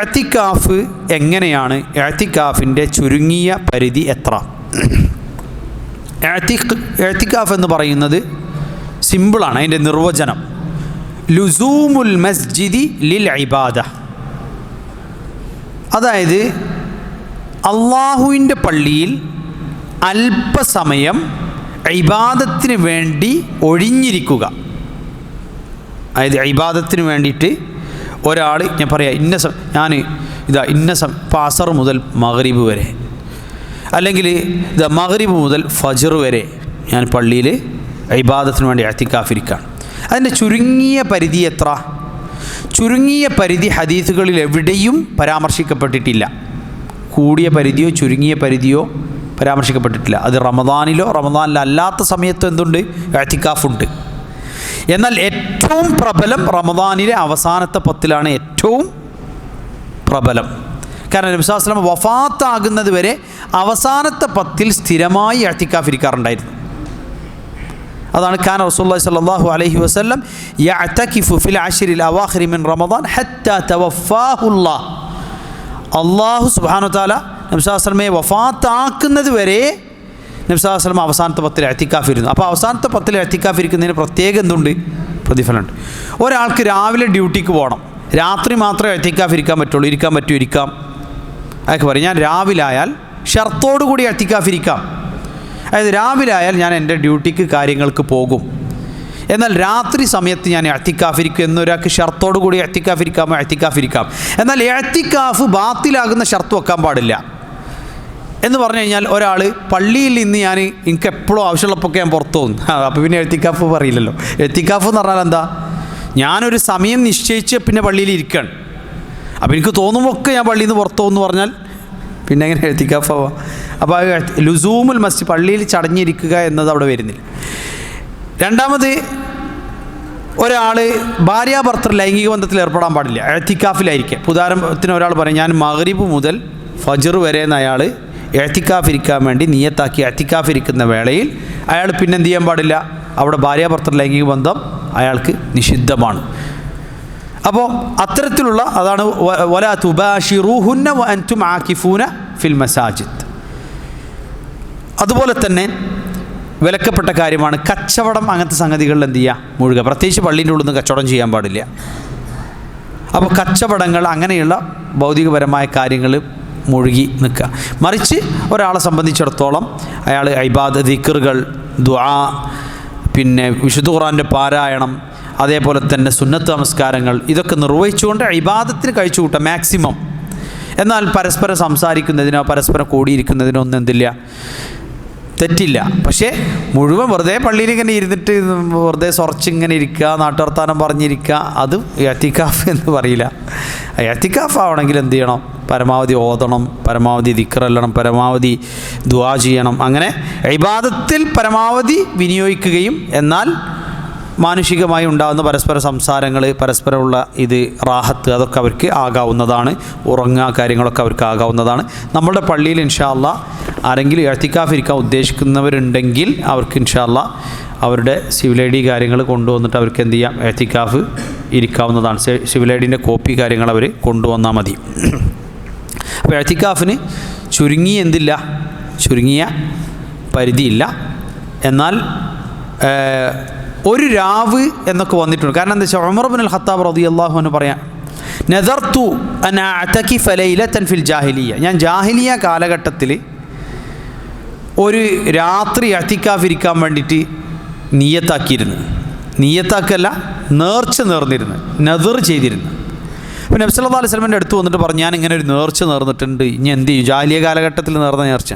എത്തിക്കാഫ് എങ്ങനെയാണ് എത്തിക്കാഫിന്റെ ചുരുങ്ങിയ പരിധി എത്ര? എത്തിക്കാഫ് എന്ന് പറയുന്നത് സിമ്പിളാണ് അതിന്റെ നിർവചനം. ലുസൂമുൽ മസ്ജിദി ലിൽ ഇബാദ. അതായത് അള്ളാഹുവിന്റെ പള്ളിയിൽ അല്പസമയം ഇബാദത്തിന് വേണ്ടി ഒഴിഞ്ഞിരിക്കുക. അതായത് ഇബാദത്തിന് വേണ്ടിയിട്ട് ഒരാൾ ഞാൻ പറയാം ഇന്ന സം ഞാൻ ഇതാ ഇന്ന സം അസർ മുതൽ മഹരീബ് വരെ. അല്ലെങ്കിൽ ഇതാ മഹരീബ് മുതൽ ഫജർ വരെ ഞാൻ പള്ളിയിൽ ഇബാദത്തിന് വേണ്ടി അത്തിക്കാഫിരിക്കുകയാണ് അതിന്റെ ചുരുങ്ങിയ പരിധി എത്ര? ചുരുങ്ങിയ പരിധി ഹദീസുകളിൽ എവിടെയും പരാമർശിക്കപ്പെട്ടിട്ടില്ല. കൂടിയ പരിധിയോ ചുരുങ്ങിയ പരിധിയോ പരാമർശിക്കപ്പെട്ടിട്ടില്ല. അത് റമദാനിലോ റമദാനിലല്ലാത്ത സമയത്തോ എന്തുണ്ട്? അത്തിക്കാഫുണ്ട് എന്നാൽ ഏറ്റവും പ്രബലം റമദാനിലെ അവസാനത്തെ പത്തിലാണ് ഏറ്റവും പ്രബലം. കാരണം നബിസ്വലം വഫാത്താകുന്നത് വരെ അവസാനത്തെ പത്തിൽ സ്ഥിരമായി അത്തിക്കാഫിരിക്കാറുണ്ടായിരുന്നു അതാണ് ഖാൻ റസൂല്ലി സ്വല്ലല്ലാഹു അലഹി വസ്ലം യഅതകിഫു ഫിൽ അശ്രിൽ അവാഖിരി മിൻ റമദാൻ അള്ളാഹു സുബ്ഹാനഹു താല നബി സ്വലമയെ വഫാത്താക്കുന്നത് വരെ നബി സ്വലം അവസാനത്തെ പത്തിൽ എത്തിക്കാഫിരുന്നു. അപ്പോൾ അവസാനത്തെ പത്തിൽ എത്തിക്കാഫിരിക്കുന്നതിന് പ്രത്യേകം എന്തുണ്ട്? പ്രതിഫലമുണ്ട്. ഒരാൾക്ക് രാവിലെ ഡ്യൂട്ടിക്ക് പോകണം. രാത്രി മാത്രമേ എത്തിക്കാഫിരിക്കാൻ പറ്റുള്ളൂ. ഇരിക്കാൻ പറ്റൂ ഇരിക്കാം. അതൊക്കെ പറയും. ഞാൻ രാവിലെ ആയാൽ ഷർത്തോടു കൂടി എത്തിക്കാഫിരിക്കാം. അതായത് രാവിലെ ആയാൽ ഞാൻ എന്റെ ഡ്യൂട്ടിക്ക് കാര്യങ്ങൾക്ക് പോകും. എന്നാൽ രാത്രി സമയത്ത് ഞാൻ എത്തിക്കാഫിരിക്കും. എന്നൊരാൾക്ക് ഷർത്തോടു കൂടി എത്തിക്കാഫിരിക്കാമോ? എത്തിക്കാഫിരിക്കാം. എന്നാൽ എത്തിക്കാഫ് ബാത്തിലാകുന്ന ഷർത്ത് വെക്കാൻ പാടില്ല. എന്ന് പറഞ്ഞു കഴിഞ്ഞാൽ ഒരാൾ പള്ളിയിൽ നിന്ന് ഞാൻ എനിക്ക് എപ്പോഴും ആവശ്യമുള്ളപ്പോൾ ഞാൻ പുറത്തു പോകുന്നു അപ്പോൾ പിന്നെ എഴുത്തിക്കാഫ് പറയില്ലല്ലോ. എഴുത്തിക്കാഫ് എന്ന് പറഞ്ഞാൽ എന്താ? ഞാനൊരു സമയം നിശ്ചയിച്ച് പിന്നെ പള്ളിയിൽ ഇരിക്കുകയാണ് അപ്പോൾ എനിക്ക് തോന്നുമ്പോൾ ഒക്കെ ഞാൻ പള്ളിയിൽ നിന്ന് പുറത്തു പോകുന്നു പറഞ്ഞാൽ പിന്നെ എങ്ങനെ എഴുത്തിക്കാഫാവാം അപ്പോൾ ലുസൂമുൽ മസ്ജിദ് പള്ളിയിൽ ചടഞ്ഞിരിക്കുക എന്നത് അവിടെ വരുന്നില്ല. രണ്ടാമത് ഒരാൾ ഭാര്യാഭർത്തർ ലൈംഗിക ബന്ധത്തിൽ ഏർപ്പെടാൻ പാടില്ല. എഴുത്തിക്കാഫിലായിരിക്കുക ഉദാഹരണത്തിന് ഒരാൾ പറയും ഞാൻ മഗ്രിബ് മുതൽ ഫജർ വരെ അയാൾ എത്തിക്കാഫിരിക്കാൻ വേണ്ടി നിയത്താക്കി എത്തിക്കാഫിരിക്കുന്ന വേളയിൽ അയാൾ പിന്നെ എന്ത് ചെയ്യാൻ പാടില്ല? അവിടെ ഭാര്യാഭർത്തർ ലൈംഗിക ബന്ധം അയാൾക്ക് നിഷിദ്ധമാണ്. അപ്പോൾ അത്തരത്തിലുള്ള അതാണ് വല തുബാഷിറൂഹുന്ന ആക്കിഫൂന ഫിൽ മസാജിദ്. അതുപോലെ തന്നെ വിലക്കപ്പെട്ട കാര്യമാണ് കച്ചവടം അങ്ങനത്തെ സംഗതികളിൽ എന്ത് ചെയ്യുക മുഴുക. പ്രത്യേകിച്ച് പള്ളീന്റെ ഉള്ളിൽ നിന്ന് കച്ചവടം ചെയ്യാൻ പാടില്ല. അപ്പോൾ കച്ചവടങ്ങൾ അങ്ങനെയുള്ള ഭൗതികപരമായ കാര്യങ്ങൾ മുഴുകി നിൽക്കുക. മറിച്ച് ഒരാളെ സംബന്ധിച്ചിടത്തോളം അയാൾ ഐബാദ് ദിക്കറുകൾ ദ്വാ പിന്നെ വിശുദ്ധ ഖുറാന്റെ പാരായണം അതേപോലെ തന്നെ സുന്നത്ത് നമസ്കാരങ്ങൾ ഇതൊക്കെ നിർവഹിച്ചുകൊണ്ട് ഇബാദത്തിന് കഴിച്ചു കൂട്ടുക മാക്സിമം. എന്നാൽ പരസ്പരം സംസാരിക്കുന്നതിനോ പരസ്പരം കൂടിയിരിക്കുന്നതിനോ ഒന്നും എന്തില്ല. തെറ്റില്ല. പക്ഷേ മുഴുവൻ വെറുതെ പള്ളിയിൽ ഇങ്ങനെ ഇരുന്നിട്ട് വെറുതെ ഇങ്ങനെ ഇരിക്കുക നാട്ടുവർത്താനം പറഞ്ഞിരിക്കുക അത് യാത്തിക്കാഫ് എന്ന് പറയില്ല. യാത്തിക്കാഫ് ആവണമെങ്കിൽ എന്ത് ചെയ്യണം? പരമാവധി ഓതണം പരമാവധി ദിക്കറല്ലണം പരമാവധി ദുവാ ചെയ്യണം. അങ്ങനെ ഇബാദത്തിൽ പരമാവധി വിനിയോഗിക്കുകയും എന്നാൽ മാനുഷികമായി ഉണ്ടാകുന്ന പരസ്പര സംസാരങ്ങൾ പരസ്പരമുള്ള ഇത് റാഹത്ത് അതൊക്കെ അവർക്ക് ആകാവുന്നതാണ്. ഉറങ്ങുക കാര്യങ്ങളൊക്കെ അവർക്ക് ആകാവുന്നതാണ്. നമ്മുടെ പള്ളിയിൽ ഇൻഷാല്ല ആരെങ്കിലും എഴുത്തിക്കാഫിരിക്കാൻ ഉദ്ദേശിക്കുന്നവരുണ്ടെങ്കിൽ അവർക്ക് ഇൻഷാല്ല അവരുടെ സിവിൽ ഐ ഡി കാര്യങ്ങൾ കൊണ്ടുവന്നിട്ട് അവർക്ക് എന്ത് ചെയ്യാം എഴുത്തിക്കാഫ് ഇരിക്കാവുന്നതാണ്. സിവിൽ ഐ ഡിന്റെ കോപ്പി കാര്യങ്ങൾ അവർ കൊണ്ടുവന്നാൽ മതി. അപ്പോൾ എഴുത്തിക്കാഫിന് ചുരുങ്ങി എന്തില്ല? ചുരുങ്ങിയ പരിധിയില്ല. എന്നാൽ ഒരു രാവ് എന്നൊക്കെ വന്നിട്ടുണ്ട്. കാരണം എന്താ വെച്ചാൽ ഉമർ ബിൻ അൽ ഖത്താബ് റതി അള്ളാഹു എന്ന് പറയാം നെതർത്തു അനഅതക്കി ഫലൈലത്തൻ ഫിൽ ജാഹിലിയ ഞാൻ ജാഹിലിയ കാലഘട്ടത്തിൽ ഒരു രാത്രി അത്തിക്കാഫിരിക്കാൻ വേണ്ടിയിട്ട് നീയത്താക്കിയിരുന്നു. നീയത്താക്കല്ല നേർച്ച നേർന്നിരുന്നു. നെതിർ ചെയ്തിരുന്നു. അപ്പോൾ നബ്സല്ലാ അലൈഹി സ്വലമിന്റെ അടുത്ത് വന്നിട്ട് പറഞ്ഞു ഞാൻ ഇങ്ങനെ ഒരു നേർച്ച നേർന്നിട്ടുണ്ട്. ഇനി എന്ത് ചെയ്യും? ജാലിയ കാലഘട്ടത്തിൽ നേർന്ന നേർച്ച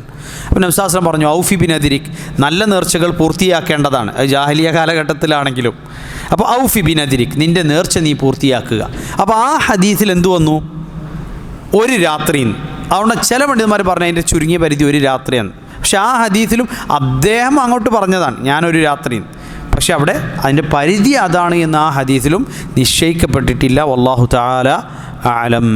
അപ്പം നബ്സാസ്ലം പറഞ്ഞു ഔഫി ബിൻ അതിരിക് നല്ല നേർച്ചകൾ പൂർത്തിയാക്കേണ്ടതാണ്. അത് ജാഹലിയ കാലഘട്ടത്തിലാണെങ്കിലും. അപ്പോൾ ഔഫി ബിൻ അതിരിക് നിന്റെ നേർച്ച നീ പൂർത്തിയാക്കുക. അപ്പോൾ ആ ഹദീസിൽ എന്തു വന്നു? ഒരു രാത്രിയിൽ. അതുകൊണ്ട് ചില പണ്ഡിതന്മാർ പറഞ്ഞ അതിന്റെ ചുരുങ്ങിയ പരിധി ഒരു രാത്രിയാണ്. പക്ഷെ ആ ഹദീസിലും അദ്ദേഹം അങ്ങോട്ട് പറഞ്ഞതാണ് ഞാനൊരു രാത്രി പക്ഷെ അവിടെ അതിന്റെ പരിധി അതാണ് എന്ന് ആ ഹദീസിലും നിശ്ചയിക്കപ്പെട്ടിട്ടില്ല. വല്ലാഹു താല ആലം